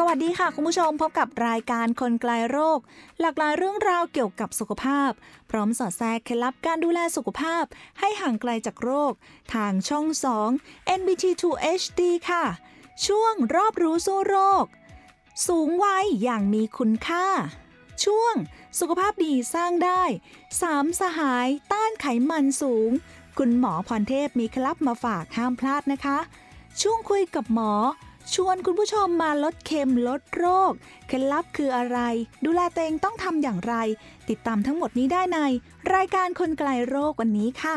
สวัสดีค่ะ คุณผู้ชมพบกับรายการคนไกลโรค หลากหลายเรื่องราวเกี่ยวกับสุขภาพ พร้อมสอดแทรกเคล็ดลับการดูแลสุขภาพ ให้ห่างไกลจากโรค ทางช่อง 2 NBT2 HD ค่ะ ช่วงรอบรู้สู้โรค สูงวัยอย่างมีคุณค่า ช่วงสุขภาพดีสร้างได้ สามสหายต้านไขมันสูง คุณหมอพรเทพมีเคล็ดลับมาฝากห้ามพลาดนะคะ ช่วงคุยกับหมอ ชวนคุณผู้ชมมาลดเค็มลดโรค เคล็ดลับคืออะไร ดูแลตัวเองต้องทำอย่างไร ติดตามทั้งหมดนี้ได้ใน รายการคนไกลโรควันนี้ค่ะ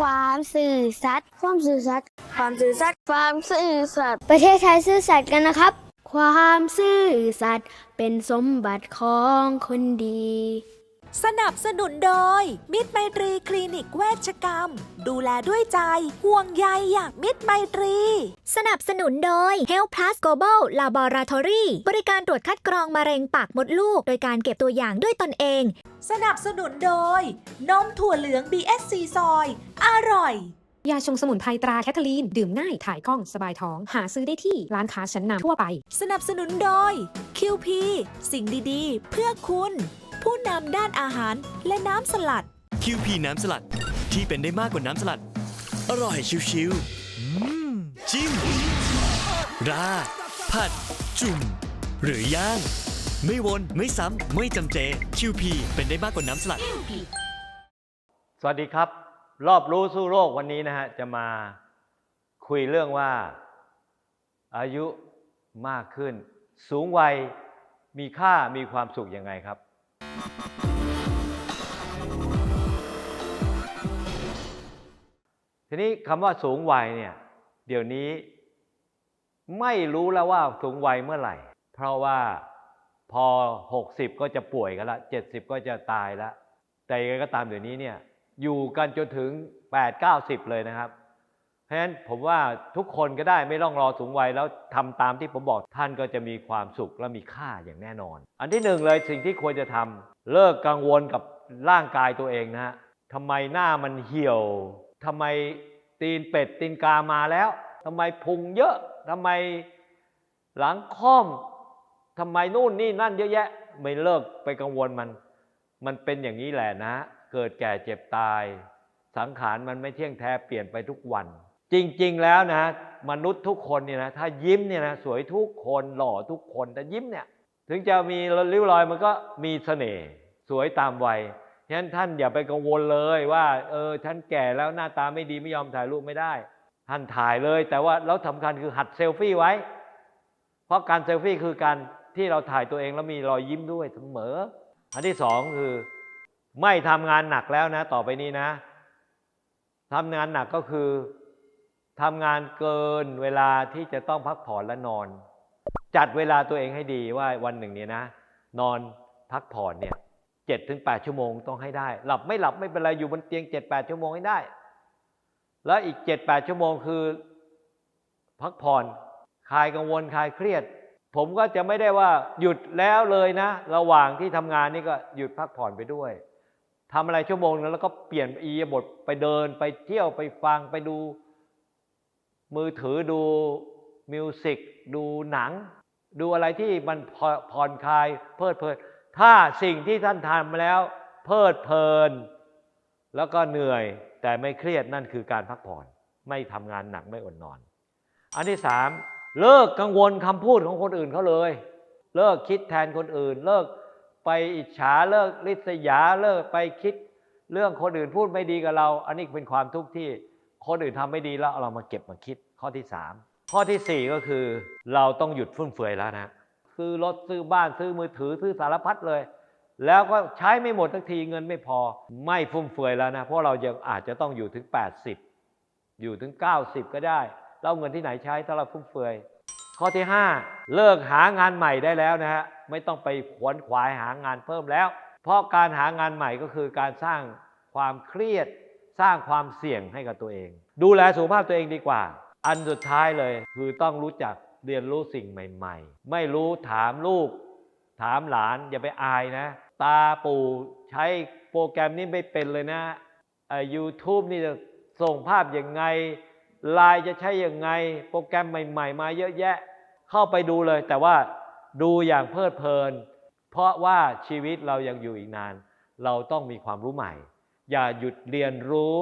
ความสื่อสัตย์ความสื่อสัตย์ความสื่อสัตย์ความสื่อสัตย์ประเทศไทยซื่อสัตย์กันนะครับ ความซื่อสัตย์เป็นสมบัติของคนดี สนับสนุนโดย มิตรไมตรีคลินิกเวชกรรม ดูแลด้วยใจ ห่วงใยอย่างมิตรไมตรี สนับสนุนโดย Health Plus Global Laboratory บริการตรวจคัดกรองมะเร็งปากมดลูก โดยการเก็บตัวอย่างด้วยตนเอง สนับสนุนโดย นมถั่วเหลือง BSC ซอย อร่อยยาชงสมุนไพรตราแคทเธอรีน ดื่มง่าย ถ่ายคล่อง สบายท้อง หาซื้อได้ที่ร้านค้าชั้นนำทั่วไป สนับสนุนโดย QP สิ่งดีๆ เพื่อคุณ ผู้นำด้านอาหารและน้ำสลัด คิวพีน้ำสลัดที่เป็นได้มากกว่าน้ำสลัด อร่อยชิวๆอืมจิ้ม ราดผัด จุ่ม หรือย่าง ไม่วนไม่ซ้ำ ไม่จำเจ คิวพีเป็นได้มากกว่าน้ำสลัด สวัสดีครับ รอบรู้สู้โรควันนี้นะฮะ จะมาคุยเรื่องว่า อายุมากขึ้น สูงวัยมีค่ามีความสุขยังไงครับ ทีนี้คำว่าสูงวัยเนี่ย เดี๋ยวนี้ไม่รู้แล้วว่าสูงวัยเมื่อไหร่ เพราะว่าพอ 60 ก็จะป่วยกันละ 70 ก็จะตายละ แต่ยังไงก็ตามเดี๋ยวนี้เนี่ย อยู่กันจนถึง 8 90 เลยนะครับ เพราะฉะนั้นผมว่าทุกคนก็ได้ไม่ต้องรอสูงวัยแล้วทำตามที่ผมบอกท่านก็จะมีความสุขและมีค่าอย่างแน่นอน อันที่หนึ่งเลยสิ่งที่ควรจะทำเลิกกังวลกับร่างกายตัวเองนะฮะทำไมหน้ามันเหี่ยวทำไมตีนเป็ดตีนกามาแล้วทำไมพุงเยอะทำไมหลังค่อมทำไมนู่นนี่นั่นเยอะแยะ ไม่เลิกไปกังวลมัน มันเป็นอย่างนี้แหละนะ เกิดแก่เจ็บตาย สังขารมันไม่เที่ยงแท้เปลี่ยนไปทุกวัน จริง ๆ แล้วนะมนุษย์ทุกคนเนี่ยนะถ้ายิ้มเนี่ยนะสวยทุกคนหล่อทุกคนแต่ยิ้มเนี่ยถึงจะมีริ้วรอยมันก็มีเสน่ห์สวยตามวัยฉะนั้นท่านอย่าไปกังวลเลยว่าเออฉันแก่แล้วหน้าตาไม่ดีไม่ยอมถ่ายรูปไม่ได้ ท่านถ่ายเลย แต่ว่าแล้วสำคัญคือหัดเซลฟี่ไว้ เพราะการเซลฟี่คือการที่เราถ่ายตัวเองแล้วมีรอยยิ้มด้วยเสมอ อันที่สองคือไม่ทำงานหนักแล้วนะ ต่อไปนี้นะทำงานหนักก็คือ ทำงานเกินเวลาที่จะต้องพักผ่อนและนอน จัดเวลาตัวเองให้ดีว่าวันหนึ่งเนี่ยนะ นอนพักผ่อนเนี่ยเจ็ดถึงแปดชั่วโมงต้องให้ได้ หลับไม่หลับไม่เป็นไรอยู่บนเตียงเจ็ดแปดชั่วโมงให้ได้ แล้วอีกเจ็ดแปดชั่วโมงคือ พักผ่อนคลายกังวลคลายเครียด ผมก็จะไม่ได้ว่าหยุดแล้วเลยนะ ระหว่างที่ทำงานนี่ก็หยุดพักผ่อนไปด้วยทำอะไรชั่วโมงนึงแล้วก็เปลี่ยนอียบทไปเดินไปเที่ยวไปฟังไปดู มือถือดูมิวสิกดูหนัง ดูอะไรที่มันผ่อนคลาย เพลิดเพลิน ถ้าสิ่งที่ท่านทำแล้ว เพลิดเพลิน แล้วก็เหนื่อยแต่ไม่เครียดนั่นคือการพักผ่อน ไม่ทำงานหนักไม่อดนอน อันที่สามเลิกกังวลคำพูดของคนอื่นเขาเลย เลิกคิดแทนคนอื่น เลิกไปอิจฉาเลิกริษยาเลิกไปคิดเรื่องคนอื่นพูดไม่ดีกับเรา อันนี้เป็นความทุกข์ที่ คนอื่นทำไม่ดีแล้วเรามาเก็บมาคิดข้อที่สามข้อที่สี่ก็คือ เราต้องหยุดฟุ่มเฟือยแล้วนะซื้อรถซื้อบ้านซื้อมือถือซื้อสารพัดเลย แล้วก็ใช้ไม่หมดทักทีเงินไม่พอไม่ฟุ่มเฟือยแล้วนะ เพราะเรายังอาจจะต้องอยู่ถึง 80 อยู่ถึง 90 ก็ได้เราเงินที่ไหนใช้ถ้าเราฟุ่มเฟือย ข้อที่ 5 เลิกหางานใหม่ได้แล้วนะฮะไม่ต้องไปขวนขวายหางานเพิ่มแล้ว เพราะการหางานใหม่ก็คือการสร้างความเครียด สร้างความเสี่ยงให้กับตัวเอง ดูแลสุขภาพตัวเองดีกว่า อันสุดท้ายเลยคือต้องรู้จักเรียนรู้สิ่งใหม่ ๆ ไม่รู้ถามลูก ถามหลานอย่าไปอายนะ ตาปู่ใช้โปรแกรมนี้ไม่เป็นเลยนะยูทูบนี่จะส่งภาพยังไงไลน์จะใช้ยังไง โปรแกรมใหม่ ๆ มาเยอะแยะ เข้าไปดูเลย แต่ว่าดูอย่างเพลิดเพลิน เพราะว่าชีวิตเรายังอยู่อีกนาน เราต้องมีความรู้ใหม่ อย่าหยุดเรียนรู้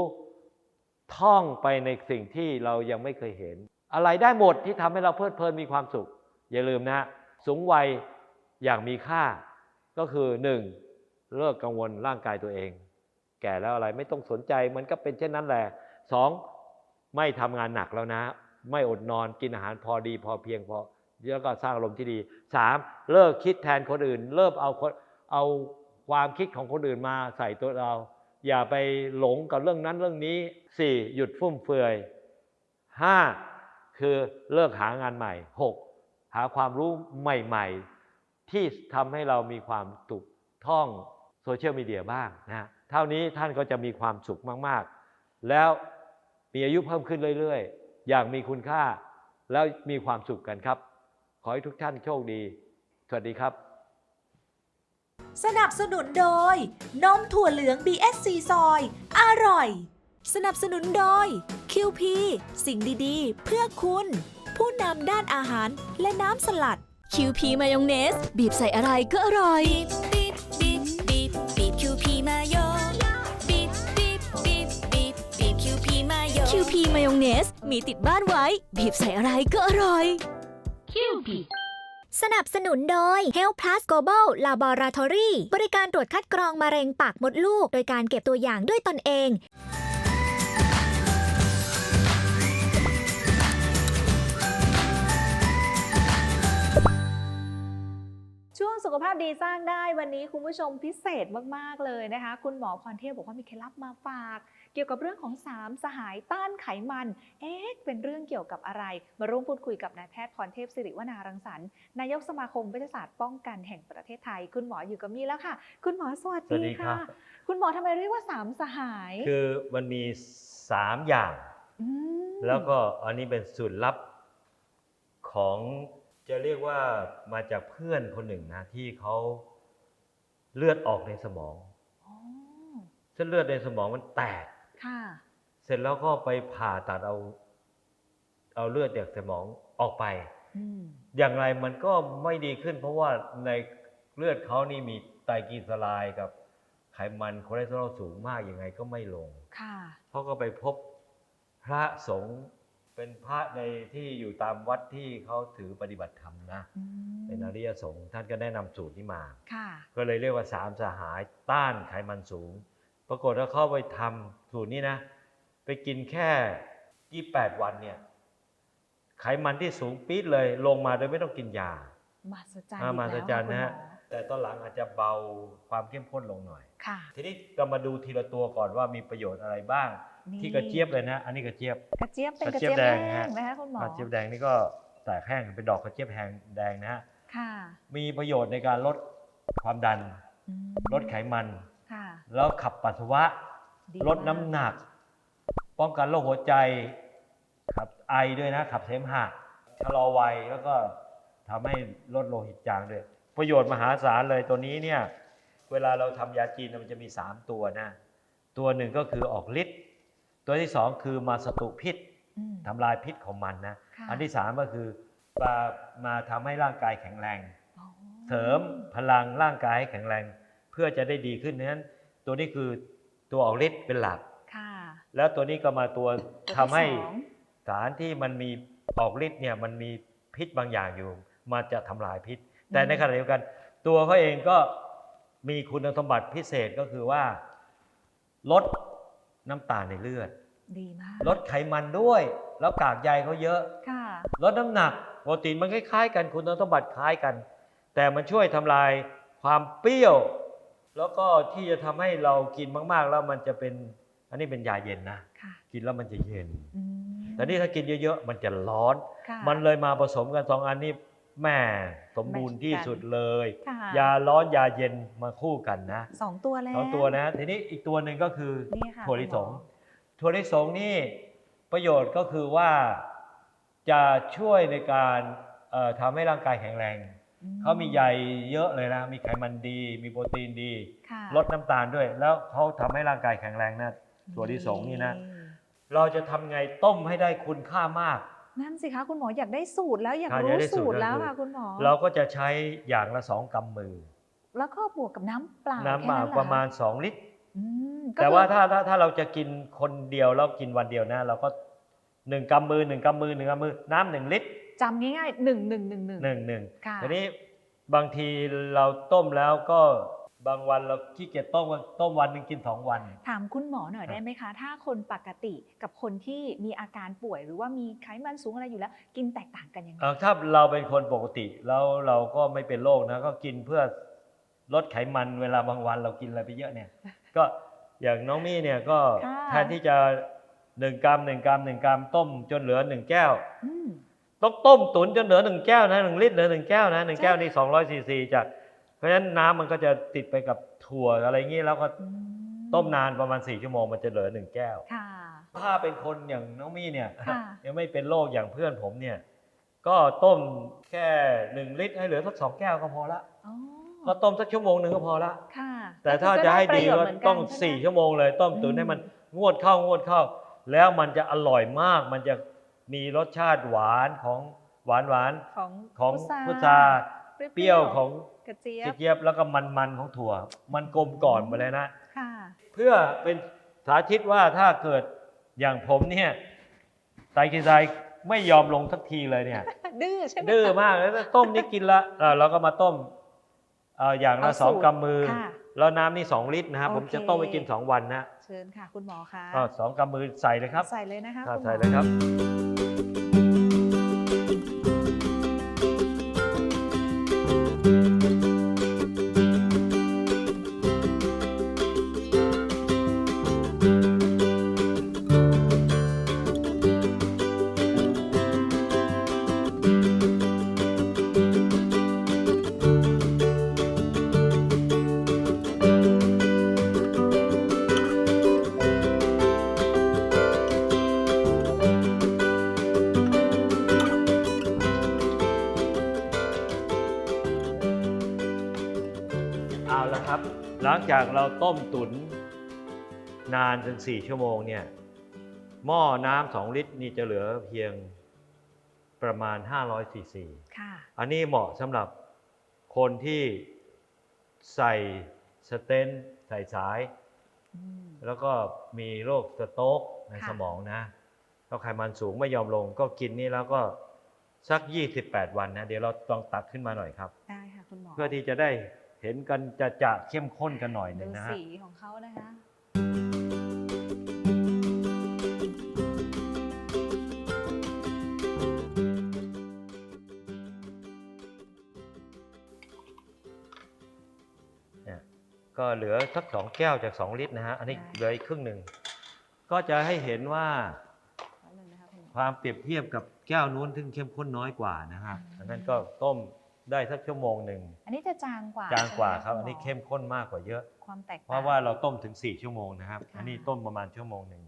ท่องไปในสิ่งที่เรายังไม่เคยเห็น อะไรได้หมดที่ทำให้เราเพลิดเพลินมีความสุข อย่าลืมนะสูงวัยอย่างมีค่า ก็คือหนึ่งเลิกกังวลร่างกายตัวเอง แก่แล้วอะไรไม่ต้องสนใจมันก็เป็นเช่นนั้นแหละสองไม่ทำงานหนักแล้วนะ ไม่อดนอนกินอาหารพอดีพอเพียงพอแล้วก็สร้างอารมณ์ที่ดีสามเลิกคิดแทนคนอื่น เลิกเอาเอาความคิดของคนอื่นมาใส่ตัวเรา อย่าไปหลงกับเรื่องนั้นเรื่องนี้สี่หยุดฟุ่มเฟือยห้าคือเลิกหางานใหม่หกหาความรู้ใหม่ๆ ที่ทำให้เรามีความถูกท่องโซเชียลมีเดียบ้างนะเท่านี้ท่านก็จะมีความสุขมากๆ แล้วมีอายุเพิ่มขึ้นเรื่อยๆ อย่างมีคุณค่า แล้วมีความสุขกันครับ ขอให้ทุกท่านโชคดี สวัสดีครับ สนับสนุนโดย นมถั่วเหลือง BSC ซอย อร่อย สนับสนุนโดย QP สิ่งดีๆ เพื่อคุณ ผู้นำด้านอาหารและน้ำสลัด QP มายองเนส บีบใส่อะไรก็อร่อย บีบบีบบีบบีบคิวพีมาโยบีบบีบบีบบีบบีบคิวพีมาโย QP มายองเนส มีติดบ้านไว้ บีบใส่อะไรก็อร่อย สนับสนุนโดย Health Plus Global Laboratory บริการตรวจคัดกรองมะเร็งปากมดลูก โดยการเก็บตัวอย่างด้วยตนเอง ช่วงสุขภาพดีสร้างได้วันนี้คุณผู้ชมพิเศษมาก ๆ เลยนะคะ คุณหมอพรเทพบอกว่ามีเคล็ดลับมาฝาก เกี่ยวกับเรื่องของสามสหายต้านไขมัน เอ๊ะเป็นเรื่องเกี่ยวกับอะไร มาร่วมพูดคุยกับนายแพทย์พรเทพสิริวนารังสรรค์นายกสมาคมวิทยาศาสตร์ป้องกันแห่งประเทศไทย คุณหมออยู่กับมี่แล้วค่ะ คุณหมอสวัสสวัสดีดีครัค่ะบคุณหมอทำไมเรียกว่าสามสหาย คือมันมีสามอย่างมแล้วก็อันนี้เป็นสูตรลับของจะเรียกว่ามาจากเพื่อนคนหนึ่งนะที่เขาเลือดออกในสมองอ๋อเส้นเลือดในสมองมันแตก ค่ะเสร็จแล้วก็ไปผ่าตัดเอา เอาเลือดจากสมองออกไป อืมอย่างไรมันก็ไม่ดีขึ้น เพราะว่าในเลือดเขานี่มีไตรกลีเซอไรด์กับไขมันคอเลสเตอรอลสูงมากยังไงก็ไม่ลง ค่ะ เขาก็ไปพบพระสงฆ์เป็นพระในที่อยู่ตามวัดที่เขาถือปฏิบัติธรรมนะอืมเป็นอริยสงฆ์ท่านก็แนะนำสูตรนี้มา ค่ะ ก็เลยเรียกว่าสามสหายต้านไขมันสูง ปรากฏว่าเขาไปทำสูตรนี้นะ ไปกินแค่ 28 วันเนี่ย ไขมันที่สูงปี๊ดเลยลงมาโดยไม่ต้องกินยา มาสจันอ่าอีกมาแล้วสจันนะฮะคุณหมอแต่ตอนหลังอาจจะเบาความเข้มข้นลงหน่อย ค่ะ ทีนี้เรามาดูทีละตัวก่อนว่ามีประโยชน์อะไรบ้างนี่ที่กระเจี๊ยบเลยนะ อันนี้กระเจี๊ยบ กระเจี๊ยบเป็นกกระระเจี๊เจี๊ยยบบแดงแห้นะฮะงนะคะคุณหมอกระเจี๊ยบแดงนี่ก็แตกแห้งเป็นดอกกระเจี๊ยบแห้งแดงนะฮะ ค่ะ มีประโยชน์ในการลดความดันอืมลดไขมันค่ะ แล้วขับปัสสาวะ ดีลดน้ำมากหนัก ป้องกันโรคหัวใจ ขับไอด้วยนะ ขับเสมหะชะลอวัยแล้วก็ทำให้ลดโลหิตจางด้วย ประโยชน์มหาศาลเลยตัวนี้เนี่ย เวลาเราทำยาจีนมันจะมี 3 ตัวนะ ตัวหนึ่งก็คือออกฤทธิ์ตัวที่สองคือมาสตุพิษอืม ทำลายพิษของมันนะ ค่ะ อันที่สามก็คือมามาทำให้ร่างกายแข็งแรง อ๋อเสริมพลังร่างกายให้แข็งแรง เพื่อจะได้ดีขึ้นนั้น ตัวนี้คือตัวออกฤทธิ์เป็นหลัก ค่ะ แล้วตัวนี้ก็มาตัวตัวทำให้ที่สอง สารที่มันมีออกฤทธิ์เนี่ยมันมีพิษบางอย่างอยู่มันจะทำลายพิษ แต่ในขณะเดียวกัน ตัวเขาเองก็มีคุณสมบัติพิเศษก็คือว่า ลดน้ำตาลในเลือด ดีมากลดไขมันด้วย แล้วกากใยเขาเยอะ ค่ะ ลดน้ำหนักโปรตีนมันคล้ายๆกันคุณสมบัติคล้ายกัน แต่มันช่วยทำลายความเปรี้ยว แล้วก็ที่จะทำให้เรากินมาก ๆ แล้วมันจะเป็น อันนี้เป็นยาเย็นนะค่ะกินแล้วมันจะเย็นอืมแต่นี่ถ้ากินเยอะๆมันจะร้อนค่ะมันเลยมาผสมกันสองอันนี้แม่สมบูรณ์ที่สุดเลยค่ะยาร้อนยาเย็นมาคู่กันนะสองตัวแล้วสองตัวนะ ทีนี้อีกตัวหนึ่งก็คือนี่ค่ะถั่วลิสงคุณหมอถั่วลิสงนี่ประโยชน์ก็คือว่าจะช่วยในการเอ่อทำให้ร่างกายแข็งแรงอื เขามีใยเยอะเลยนะ มีไขมันดี มีโปรตีนดี ค่ะลดน้ำตาลด้วย แล้วเขาทำให้ร่างกายแข็งแรงนะถั่วลิสงนี่นะ เราจะทำไงต้มให้ได้คุณค่ามาก นั่นสิคะคุณหมออยากได้สูตรแล้วอยากอ่ารู้อยากได้สูสูตตรรแล้วก็คือค่ะคุณหมอ เราก็จะใช้อย่างละสองกำมือ แล้วก็บวกกับน้ำเปล่าน้ำเปล่าแค่เหอประมาณ 2 ลิตร อืมก็แต่คือว่าถ้าถ้าถ้าเราจะกินคนเดียวแล้วกินวันเดียวนะ เราก็หนึ่งกำมือหนึ่งกำมือหนึ่งกำมือน้ำหนึ่งลิตร จำง่ายๆหนึ่งหนึ่งหนึ่งหนึ่ง หนึ่งหนึ่งค่ะ ทีนี้บางทีเราต้มแล้วก็บางวันเราขี้เกียจต้มก็ต้มวันหนึ่งกินสองวัน ถามคุณหมอหน่อยครับได้ไหมคะ ถ้าคนปกติกับคนที่มีอาการป่วย หรือว่ามีไขมันสูงอะไรอยู่แล้ว กินแตกต่างกันยังไง เอ่อถ้าเราเป็นคนปกติแล้วเราก็ไม่เป็นโรคนะก็กินเพื่อลดไขมันเวลาบางวันเรากินอะไรไปเยอะเนี่ย ก็อย่างน้องมี่เนี่ยก็ค่ะ แทนที่จะหนึ่งกรัมหนึ่งกรัมหนึ่งกรัมต้มจนเหลือหนึ่งแก้ว อืม ต้องต้มตุ๋นจนเหลือหนึ่งแก้วนะหนึ่งลิตรเหลือหนึ่งแก้วนะหนึ่งใช่แก้วนี่สองร้อยซีซีจาก เพราะฉะนั้นน้ำมันก็จะติดไปกับถั่วอะไรอย่างนี้แล้วก็อืต้มนานประมาณ4ชั่วโมงมันจะเหลือหนึ่งแก้วค่ะถ้าเป็นคนอย่างน้องมี่เนี่ยค่ะยังไม่เป็นโรคอย่างเพื่อนผมเนี่ย ก็ต้มแค่หนึ่งลิตรให้เหลือสักสองแก้วก็พอละอ๋อก็ต้มสักชั่วโมงหนึ่งก็พอละค่ะแต่ถ้าจะให้ดีก็ก็ไประโยชน์เหมืนนต้องใช่ไหมสี่ชั่วโมงเลย ต้มตุ๋นอืมให้มันงวดเข้างวดเข้า แล้วมันจะอร่อยมากมันจะ มีรสชาติหวานของหวานหวานของๆของพุพุททราเปเปรี้รี้ยยววของกระเจี๊ยบเจี๊ยบแล้วก็มันๆของถั่ว มันกลมก่อนไปเลยนะค่ะเพื่อเป็นสาธิตว่าถ้าเกิดอย่างผมเนี่ยไตรกลีไซด์ไม่ยอมลงสักทีเลยเนี่ย ดื้อใช่ไหมดื้อคะมากแล้วต้มนี่กินละเอ่อเราก็มาต้มเอ่ออย่างละเอาสองสูตรกำมือค่ะ แล้วน้ำนี่สองลิตรนะครับ โอเค ผมจะต้มไว้กินสองวันนะเชิญค่ะ คุณหมอคะก็สองกำมือใส่เลยครับใส่เลยนะคะอ่าคุณหมอใส่เลยครับเจากเราต้มตุ๋นนานถึง4ชั่วโมงเนี่ยหม้อน้ำสองลิตรนี่จะเหลือเพียงประมาณ 500ซีซีค่ะอันนี้เหมาะสำหรับคนที่ใส่สเตนต์ใส่สายอืมแล้วก็มีโรคสโต๊กในค่ะสมองนะแล้วไขมันสูงไม่ยอมลง ก็กินนี่แล้วก็สัก 28 วันนะ เดี๋ยวเราลองตักขึ้นมาหน่อยครับ ได้ค่ะคุณหมอ เพื่อที่จะได้ เห็นกันจะจะเข้มข้นกันหน่อยหดูนึ่งนะฮะ สีของเขานะคะเนี่ยก็เหลือสักสองแก้วจาก 2 ลิตรนะฮะ อันนี้ได้เหลืออีกครึ่งหนึ่ง ก็จะให้เห็นว่าแป๊บนึงนะคะคุณหมอความเปรียบเทียบกับแก้วนู้นซึ่งเข้มข้นน้อยกว่านะฮะอันนั้นก็ต้ม ได้สักชั่วโมงหนึ่งอันนี้จะจางกว่าจางกว่าใช่ไหมะครับณหอันนี้เข้มข้นมากกว่าเยอะ ความแตกต่างเพราะว่าเราต้มถึง 4 ชั่วโมงนะครับค่ะอันนี้ต้มประมาณชั่วโมงหนึ่ง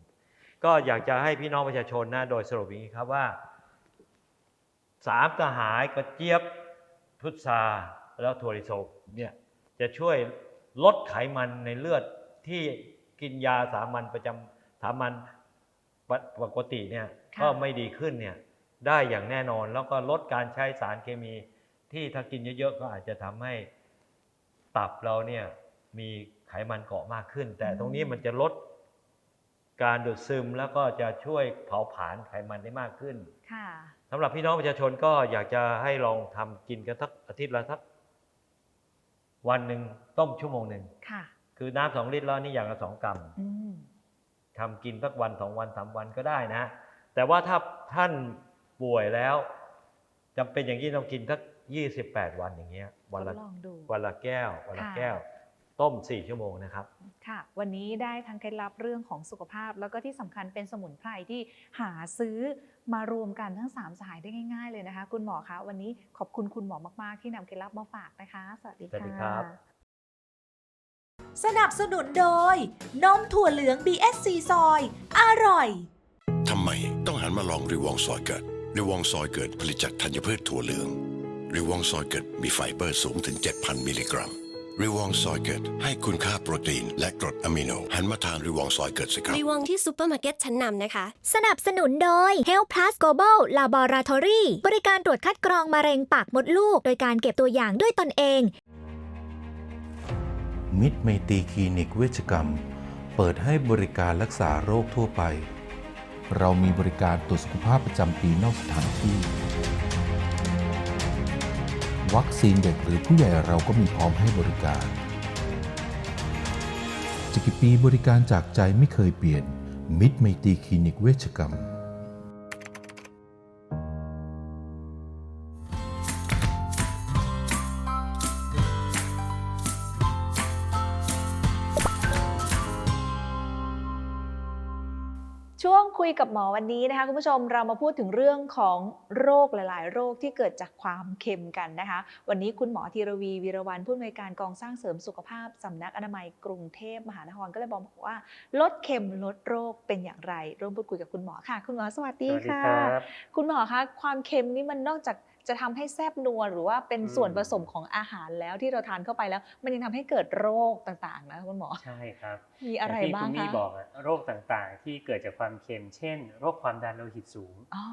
ก็อยากจะให้พี่น้องประชาชนนะโดยสรุปอย่างนี้ครับว่าสามกระหายกระเจี๊ยบพุทราแล้วถั่วลิสงเนี่ยจะช่วยลดไขมันในเลือดที่กินยาสามัญประจำสามัญปกปกติเนี่ยค่ะก็ไม่ดีขึ้นเนี่ยได้อย่างแน่นอนแล้วก็ลดการใช้สารเคมี ที่ถ้ากินเยอะๆก็อาจจะทำให้ตับเราเนี่ยมีไขมันเกาะมากขึ้น แต่ตรงนี้มันจะลดการดูดซึมแล้วก็จะช่วยเผาผลาญไขมันได้มากขึ้นค่ะสำหรับพี่น้องประชาชนก็อยากจะให้ลองทำกินกันสักอาทิตย์ละสัก วันหนึ่งต้มชั่วโมงหนึ่งค่ะคือน้ำสองลิตรแล้วนี่อย่างละสองกรัมอืมทำกินสักวันสองวันสามวันก็ได้นะ แต่ว่าถ้าท่านป่วยแล้วจำเป็นอย่างยิ่งต้องกินสัก ยี่สิบแปดวันอย่างเงี้ยวันละทดลองดูวันละแก้ว วันละค่ะแก้ว ต้มสี่ชั่วโมงนะครับ ค่ะ วันนี้ได้ทั้งเคล็ดลับเรื่องของสุขภาพ แล้วก็ที่สำคัญเป็นสมุนไพรที่หาซื้อมารวมกันทั้ง 3 สายได้ง่าย ๆ เลยนะคะ คุณหมอคะวันนี้ขอบคุณคุณหมอมากๆ ที่นำเคล็ดลับมาฝากนะคะ สวัสดีสวัสดีค่ะครับ สนับสนุนโดยนมถั่วเหลือง BSC ซอยอร่อยทำไมต้องหันมาลองริวองซอยเกิดริวองซอยเกิดผลิตจากธัญพืชถั่วเหลือง ริวองซอยเกิดมีไฟเบอร์สูงถึง 7,000 มิลลิกรัมริวองซอยเกิดให้คุณค่าโปรตีน และกรดอะมิโน หันมาทานริวองซอยเกิดสิครับ รีวองที่ซูเปอร์มาร์เก็ตชั้นนำนะคะ สนับสนุนโดย Health Plus Global Laboratory บริการตรวจคัดกรองมะเร็งปากมดลูก โดยการเก็บตัวอย่างด้วยตนเอง มิตรไมตรีคลินิกเวชกรรม เปิดให้บริการรักษาโรคทั่วไป เรามีบริการตรวจสุขภาพประจำปีนอกสถานที่ วัคซีนเด็กหรือผู้ใหญ่เราก็มีพร้อมให้บริการจะกี่ปีบริการจากใจไม่เคยเปลี่ยน มิตรไมตรีคลินิกเวชกรรม ยกับหมอวันนี้นะคะคุณผู้ชมเรามาพูดถึงเรื่องของโรคหลาย ๆ โรคที่เกิดจากความเค็มกันนะคะ วันนี้คุณหมอธีรวีวีรวันผู้อำนวยการกองสร้างเสริมสุขภาพสำนักอนามัยกรุงเทพมหานครก็เลยบอกว่า ลดเค็มลดโรคเป็นอย่างไร ร่วมพูดคุยกับคุณหมอค่ะ คุณหมอสวัสดีค่ะ คุณหมอคะความเค็มนี่มันนอกจาก จะทำให้แซบนัวหรือว่าเป็นส่วนผสมของอาหารแล้วที่เราทานเข้าไปแล้ว มันยังทำให้เกิดโรคต่างๆนะคุณหมอใช่ครับมีอะไรย่ที่บ้างคุณมี่คะบอกอะโรคต่างๆ ที่เกิดจากความเค็ม เช่น โรคความดันโลหิตสูงอ๋อ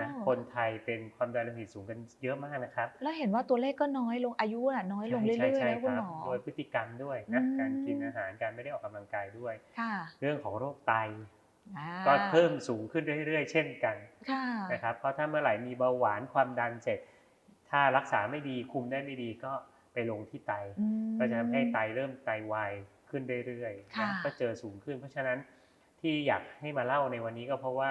นะคนไทยเป็นความดันโลหิตสูงกันเยอะมากนะครับ แล้วเห็นว่าตัวเลขก็น้อยลงอายุน่ะน้อยลงเรื่ใช่อยๆใช่แล้วคุณรัหมอโดยพฤติกรรมด้วยนะอืมการกินอาหารการไม่ได้ออกกำลังกายด้วยค่ะเรื่องของโรคไตอ่า ก็เพิ่มสูงขึ้นเรื่อยๆ เช่นกันค่ะนะครับเพราะถ้าเมื่อไหร่มีเบาหวานความดันเสร็จ ถ้ารักษาไม่ดีคุมได้ไม่ดีก็ไปลงที่ไตอืมก็จะทำให้ไตเริ่มไตวายขึ้นเรื่อยๆค่ะนะก็เจอสูงขึ้น เพราะฉะนั้นที่อยากให้มาเล่าในวันนี้ก็เพราะว่า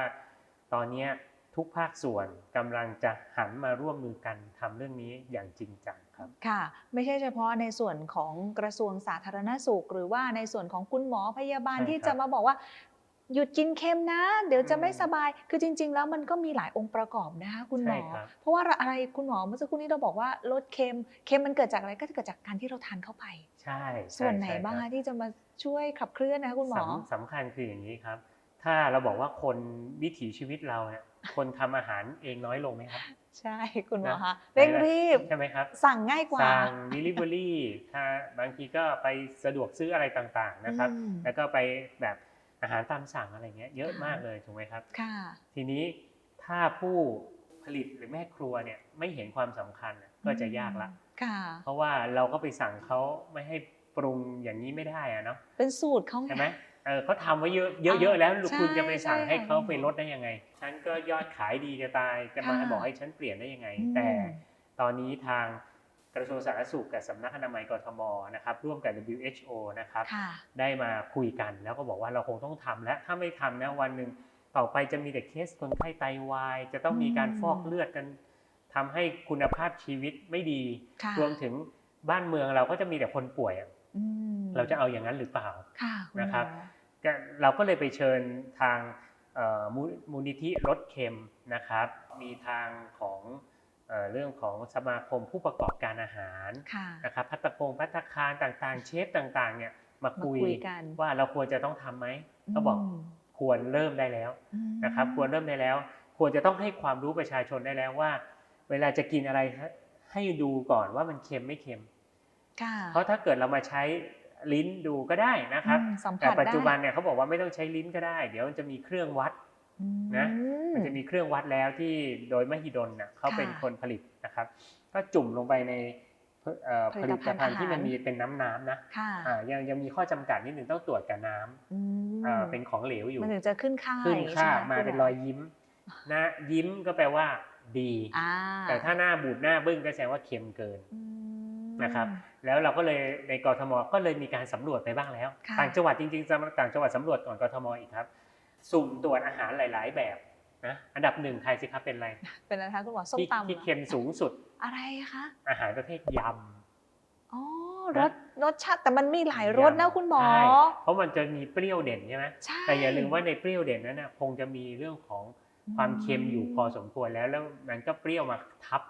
ตอนเนี้ยทุกภาคส่วนกำลังจะหันมาร่วมมือกันทำเรื่องนี้อย่างจริงจังครับค่ะ ไม่ใช่เฉพาะในส่วนของกระทรวงสาธารณสุข หรือว่าในส่วนของคุณหมอพยาบาลใช่ที่ครับจะมาบอกว่า หยุดกินเค็มนะ เดี๋ยวจะไม่อืมสบายคือจริง ๆ แล้วมันก็มีหลายองค์ประกอบนะคะคุณหมอใช่ครับเพราะว่าอะไรคุณหมอเมื่อสักครู่นี้เราบอกว่าลดเค็มเค็มมันเกิดจากอะไรก็เกิดจากการที่เราทานเข้าไป ใช่ใช่ส่วนไหนใช่บ้างคคะรับที่จะมาช่วยขับเคลื่อนนะคะคุณหมอสำสำคัญคืออย่างนี้ครับ ถ้าเราบอกว่าคนวิถีชีวิตเราเนี่ยคนทำอาหารเองน้อยลงไหมครับใช่คุณหมอนะคะเร่งรีบใช่ไหมครับสั่งง่ายกว่าสั่ง delivery ถ้าบางทีก็ไปสะดวกซื้ออะไรต่างๆนะครับอืมแล้วก็ไปแบบ อาหารตามสั่งอะไรเงี้ยเยอะมากเลยถูกไหมครับค่ะทีนี้ถ้าผู้ผลิตหรือแม่ครัวเนี่ยไม่เห็นความสำคัญน่ะก็จะยากละค่ะ เพราะว่าเราก็ไปสั่งเขาไม่ให้ปรุงอย่างนี้ไม่ได้อะเนาะเป็นสูตรเขาไงใช่ไหมเออเขาทำไว้เยอะเยอะๆแล้วใช่คุณจะไปสั่งใช่ให้เขาค่ะไปลดได้ยังไง ฉันก็ยอดขายดีจะตายจะมาค่ะบอกให้ฉันเปลี่ยนได้ยังไงอืมแต่ตอนนี้ทาง กระทรวงสาธารณสุขกับสำนักอนามัยกทมนะครับร่วมกับ WHO นะครับค่ะได้มาคุยกันแล้วก็บอกว่าเราคงต้องทำและถ้าไม่ทำนะวันหนึ่งต่อไปจะมีแต่เคสคนไข้ไตวาย จะต้องมีการอืมฟอกเลือดกันทำให้คุณภาพชีวิตไม่ดีค่ะรวมถึงบ้านเมืองเราก็จะมีแต่คนป่วยอะอืมเราจะเอาอย่างนั้นหรือเปล่าค่ะณหมอนะครับก็เราก็เลยไปเชิญทางเอ่อมูมูลนิธิลดเค็มนะครับ มีทางของ เอ่อเรื่องของสมาคมผู้ประกอบการอาหารค่ะนะครับพัตตาคงพัตตาคารต่างๆ เชฟต่างๆเนี่ยมาคุยมาคุยกันว่าเราควรจะต้องทำไหมก็บอกมควรเริ่มได้แล้วอืมนะครับควรเริ่มได้แล้ว ควรจะต้องให้ความรู้ประชาชนได้แล้วว่า เวลาจะกินอะไรให้ดูก่อนว่ามันเค็มไม่เค็มค่ะเพราะถ้าเกิดเรามาใช้ลิ้นดูก็ได้นะครับอืมสัมผัแต่สปัจจุบันได้เนี่ยเขาบอกว่าไม่ต้องใช้ลิ้นก็ได้ เดี๋ยวมันจะมีเครื่องวัด นะอืมันจะมีเครื่องวัดแล้วที่โดยมหิดลนะเขาเป็นคนผลิตนะครับ ก็จุ่มลงไปในเอ่อผลิตภัณฑ์ที่มันมีเป็นน้ำน้ำๆนะค่ะอ่ายังยังมีข้อจำกัดนิดหนึ่งต้องตรวจกับน้ำอืมอ่าเป็นของเหลวอยู่มันถึงจะขึ้นค่าขึ้นค่าใช่ไหมาคุณเป็นหรอยยิ้มหน้ายิ้มก็แปลว่าดีอ่าแต่ถ้าหน้าบูดหน้าบึ้งก็แสดงว่าเค็มเกินอืมนะครับ แล้วเราก็เลยในกรทมก็เลยมีการสำรวจไปบ้างแล้วค่ะต่างจังหวัดจริงๆต่างจังหวัดสำรวจก่อนกรทมอีกครับ สุ่มตรวจอาหารหลาย ๆ แบบนะอันดับหนึ่งไทยสิครับเป็นอะไรเป็นอะไรคะคุณหมอส้มที่ตำที่เหรอเค็มสูงสุด อะไรคะอาหารประเภทยอ๋อำรสรสชาติแต่มันมีหลายรสนะคุณหมอใช่เพราะมันจะมีเปรี้ยวเด่นใช่ไหมใช่แต่อย่าลืมว่าในเปรี้ยวเด่นนั้นนะคงจะมีเรื่องของความเค็มอยู่พอสมควรแล้วแล้วมันก็เปรี้ยวมาทับ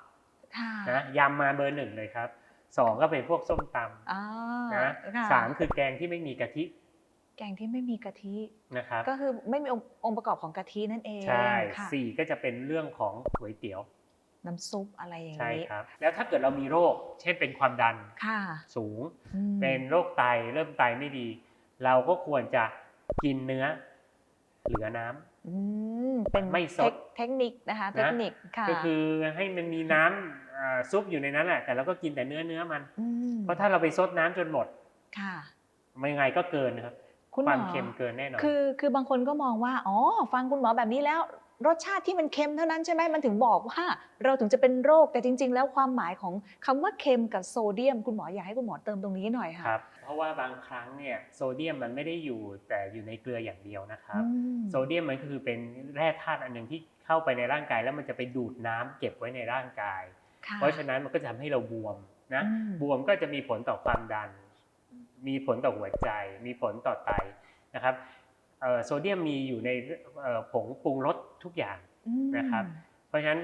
ค่ะนะยำมาเบอร์หนึ่งเลยครับสองก็เป็นพวกส้มตอ่าำนะค่ะสามคือแกงที่ไม่มีกะทิ แกงที่ไม่มีกะทินะครับก็คือไม่มีองค์องค์ประกอบของกะทินั่นเองใช่ค่ะสี่ก็จะเป็นเรื่องของก๋วยเตี๋ยว น้ำซุปอะไรอย่างใช่นี้ครับแล้วถ้าเกิดเรามีโรค เช่นเป็นความดันค่ะสูงอืมเป็นโรคไตเริ่มไตไม่ดี เราก็ควรจะกินเนื้อ เหลือน้ำอืมเป็นไม่สดเทคเทคนิคนะคะเทคนิคค่ะก็คือให้มันมีน้ำอ่าซุปอยู่ในนั้นแหละแต่เราก็กินแต่เนื้อเนื้อมันมเพราะถ้าเราไปซดน้ำจนหมด ค่ะมันยังไงก็เกินนะครับ คุณหมอความเค็มเกินแน่นอน คือคือบางคนก็มองว่าอ๋อฟังคุณหมอแบบนี้แล้ว รสชาติที่มันเค็มเท่านั้นใช่ไหมมันถึงบอกว่า เราถึงจะเป็นโรคแต่จริง ๆ แล้วความหมายของคำว่าเค็มกับโซเดียม คุณหมออยากให้คุณหมอเติมตรงนี้หน่อยค่ะครับ เพราะว่าบางครั้งเนี่ยโซเดียมมันไม่ได้อยู่แต่อยู่ในเกลืออย่างเดียวนะครับ อืม โซเดียมมันก็คือเป็นแร่ธาตุอันหนึ่งที่เข้าไปในร่างกาย แล้วมันจะไปดูดน้ำเก็บไว้ในร่างกายค่ะเพราะฉะนั้นมันก็จะทำให้เราบวมนะ อืม บวมก็จะมีผลต่อความดัน มีผลต่อหัวใจ มีผลต่อไตนะครับเอ่อโซเดียมมีอยู่ในเอ่อผงปรุงรสทุกอย่างอืมนะครับ เพราะฉะนั้น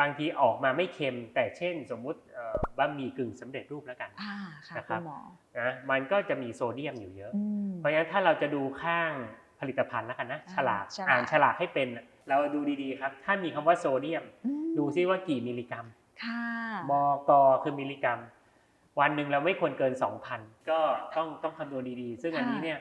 บางทีออกมาไม่เค็ม แต่เช่นสมมุติเอ่อบะหมี่กึ่งสำเร็จรูปแล้วกันอ่าค่ะนะคคุรับณหมอนะมันก็จะมีโซเดียมอยู่เยอะอืมเพราะฉะนั้นถ้าเราจะดูข้างผลิตภัณฑ์แล้วกันนะอ่าฉลากฉลากอ่านฉลากให้เป็น เราดูดีๆครับ ถ้ามีคำว่าโซเดียมอืมดูซิว่ากี่มิลลิกรัมค่ะมกคือมิลลิกรัม วันหนึ่งเราไม่ควรเกิน 2,000 ก็ต้องต้องคำนวณดีๆ ซึ่งอันนี้เนี่ย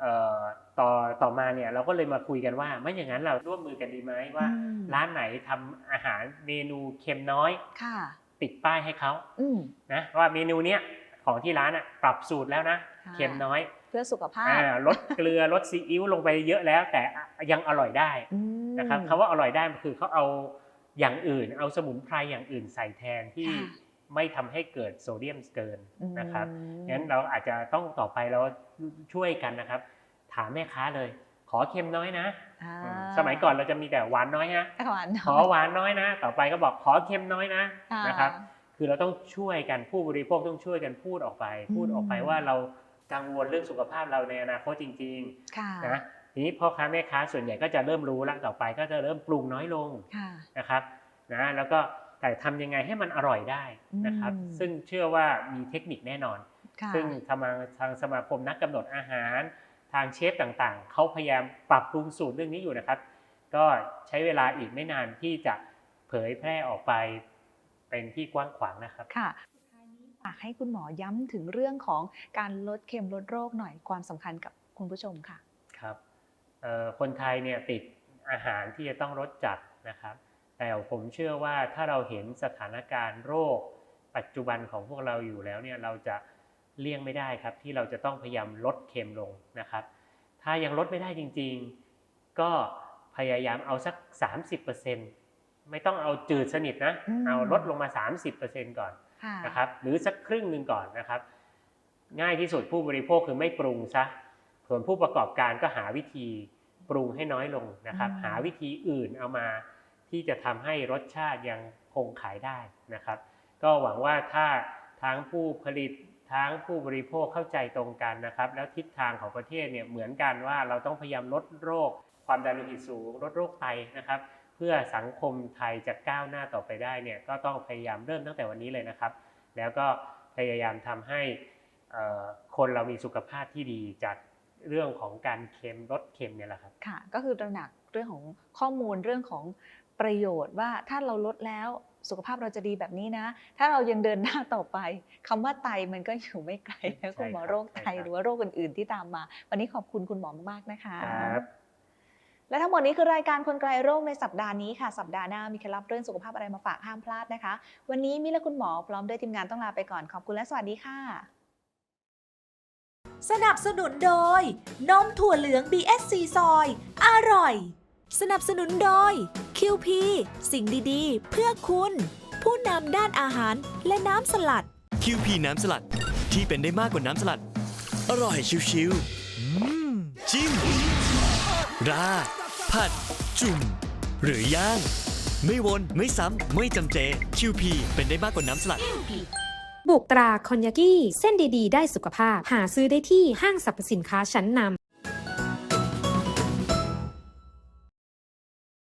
เอ่อต่อต่อมาเนี่ยเราก็เลยมาคุยกันว่า ไม่อย่างนั้นเราร่วมมือกันดีไหมว่าอืมร้านไหนทำอาหารเมนูเค็มน้อยค่ะติดป้ายให้เขาอืมนะว่าเมนูเนี้ยของที่ร้านอะปรับสูตรแล้วนะค่ะเค็มน้อย เพื่อสุขภาพอ่าลดเกลือลดซีอิ๊วลงไปเยอะแล้ว แต่ยังอร่อยได้อืมนะครับคำว่าอร่อยได้มันคือเขาเอาอย่างอื่น เอาสมุนไพรอย่างอื่นใส่แทนที่ค่ะ ไม่ทำให้เกิดโซเดียมเกินนะครับอืมงั้นเราอาจจะต้องต่อไปเราช่วยกันนะครับ ถามแม่ค้าเลย ขอเค็มน้อยนะอ่าอืมสมัยก่อนเราจะมีแต่หวานน้อยฮะหวานน้ยขอหวานน้อยนะ ต่อไปก็บอกขอเค็มน้อยนะค่ะนะครับ คือเราต้องช่วยกันผู้บริโภคต้องช่วยกันพูดออกไป พูดออกไปอืมว่าเรากังวลเรื่องสุขภาพเราในอนาคตจริงค่ะๆนะทีนี้พ่อค้าแม่ค้าส่วนใหญ่ก็จะเริ่มรู้แล้วต่อไปก็จะเริ่มปรุงน้อยลงค่ะนะครับนะแล้วก็ แต่ทำยังไงให้มันอร่อยได้นะครับอืมซึ่งเชื่อว่ามีเทคนิคแน่นอนค่ะซึ่งทางทางสมาคมนักกำหนดอาหาร ทางเชฟต่างๆ เขาพยายามปรับปรุงสูตรเรื่องนี้อยู่นะครับ ก็ใช้เวลาอีกไม่นานที่จะเผยแพร่ออกไปเป็นที่กว้างขวางนะครับค่ะฝากให้คุณหมอย้ำถึงเรื่องของการลดเค็มลดโรคหน่อยความสำคัญกับคุณผู้ชมค่ะ ครับเอ่อคนไทยเนี่ยติดอาหารที่จะต้องรสจัดนะครับ แต่ผมเชื่อว่าถ้าเราเห็นสถานการณ์โรค ปัจจุบันของพวกเราอยู่แล้วเนี่ยเราจะเลี่ยงไม่ได้ครับที่เราจะต้องพยายามลดเค็มลงนะครับ ถ้ายังลดไม่ได้จริง ๆ ก็พยายามเอาสัก 30%ไม่ต้องเอาจืดสนิทนะอืมเอาลดลงมา 30%ก่อนค่ะนะครับหรือสักครึ่งหนึ่งก่อนนะครับ ง่ายที่สุดผู้บริโภคคือไม่ปรุงซะส่วนผู้ประกอบการก็หาวิธีปรุงให้น้อยลงนะครับอืมหาวิธีอื่นเอามา ที่จะทำให้รสชาติยังคงขายได้นะครับ ก็หวังว่าถ้าทั้งผู้ผลิตทั้งผู้บริโภคเข้าใจตรงกันนะครับ แล้วทิศทางของประเทศเนี่ยเหมือนกันว่าเราต้องพยายามลดโรค ความดันโลหิตสูงลดโรคไตนะครับ เพื่อสังคมไทยจะก้าวหน้าต่อไปได้เนี่ยก็ต้องพยายามเริ่มตั้งแต่วันนี้เลยนะครับ แล้วก็พยายามทำให้คนเรามีสุขภาพที่ดีจากเรื่องของการเค็มลดเค็มเนี่ยแหละครับค่ะก็คือตระหนักเรื่องของข้อมูลเรื่องของ ประโยชน์ว่าถ้าเราลดแล้วสุขภาพเราจะดีแบบนี้นะ ถ้าเรายังเดินหน้าต่อไปคำว่าไตมันก็อยู่ไม่ไกลนะคุณหมอใช่ครับโรคไตใช่ครับหรือว่าโรคอื่นๆที่ตามมา วันนี้ขอบคุณคุณหมอมากๆนะคะครับและทั้งหมดนี้คือรายการคนไกลโรคในสัปดาห์นี้ค่ะ สัปดาห์หน้ามีเคล็ดลับเรื่องสุขภาพอะไรมาฝากห้ามพลาดนะคะ วันนี้มิและคุณหมอพร้อมด้วยทีมงานต้องลาไปก่อนขอบคุณและสวัสดีค่ะ สนับสนุนโดยนมถั่วเหลือง BSC ซอย อร่อย สนับสนุนโดย QP สิ่งดีๆ เพื่อคุณ ผู้นำด้านอาหารและน้ำสลัด QP น้ำสลัดที่เป็นได้มากกว่าน้ำสลัด อร่อยชิวๆอืมจิ้ม ราดผัด จุ่ม หรือย่างไม่วน ไม่ซ้ำ ไม่จำเจ QP เป็นได้มากกว่าน้ำสลัด บุกตราคอนยากิเส้นดีๆ ได้สุขภาพ หาซื้อได้ที่ห้างสรรพสินค้าชั้นนำ